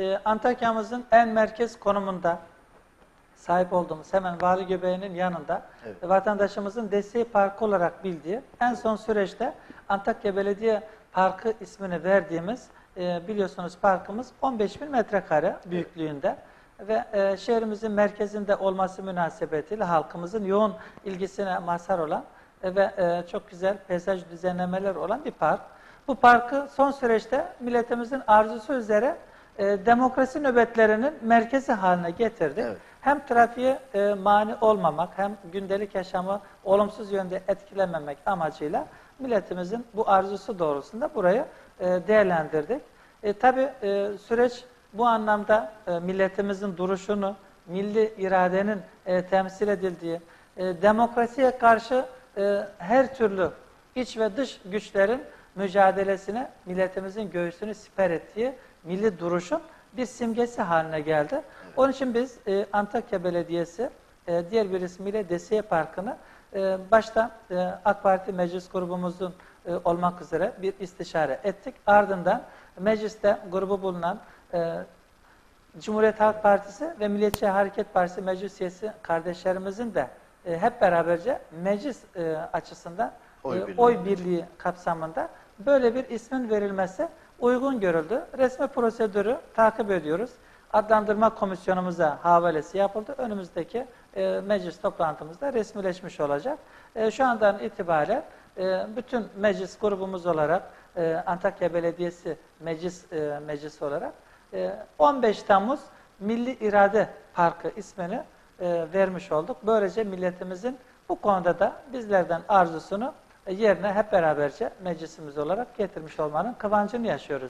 e, Antakya'mızın en merkez konumunda sahip olduğumuz hemen Vali Göbeği'nin yanında Evet. vatandaşımızın desteği parkı olarak bildiği en son süreçte Antakya Belediye Parkı ismini verdiğimiz e, biliyorsunuz parkımız 15 bin metrekare büyüklüğünde ve e, şehrimizin merkezinde olması münasebetiyle halkımızın yoğun ilgisine mazhar olan e, ve e, çok güzel peyzaj düzenlemeler olan bir park. Bu parkı son süreçte milletimizin arzusu üzere e, demokrasi nöbetlerinin merkezi haline getirdik. Evet. Hem trafiğe e, mani olmamak hem gündelik yaşamı olumsuz yönde etkilememek amacıyla milletimizin bu arzusu doğrultusunda burayı e, değerlendirdik. E, Tabi süreç bu anlamda e, milletimizin duruşunu, milli iradenin e, temsil edildiği, e, demokrasiye karşı e, her türlü iç ve dış güçlerin mücadelesine milletimizin göğsünü siper ettiği milli duruşun bir simgesi haline geldi. Onun için biz e, Antakya Belediyesi e, diğer bir ismiyle Desiye Parkı'nı e, başta e, AK Parti meclis grubumuzun e, olmak üzere bir istişare ettik. Ardından mecliste grubu bulunan e, Cumhuriyet Halk Partisi ve Milliyetçi Hareket Partisi meclis üyesi kardeşlerimizin de e, hep beraberce meclis e, açısından Oy e, birliği. oy birliği kapsamında böyle bir ismin verilmesi uygun görüldü. Resmi prosedürü takip ediyoruz. Adlandırma komisyonumuza havalesi yapıldı. Önümüzdeki e, meclis toplantımızda resmileşmiş olacak. E, şu andan itibaren e, bütün meclis grubumuz olarak e, Antakya Belediyesi meclis e, meclisi olarak e, 15 Temmuz Milli İrade Parkı ismini e, vermiş olduk. Böylece milletimizin bu konuda da bizlerden arzusunu yerine hep beraberce meclisimiz olarak getirmiş olmanın kıvancını yaşıyoruz.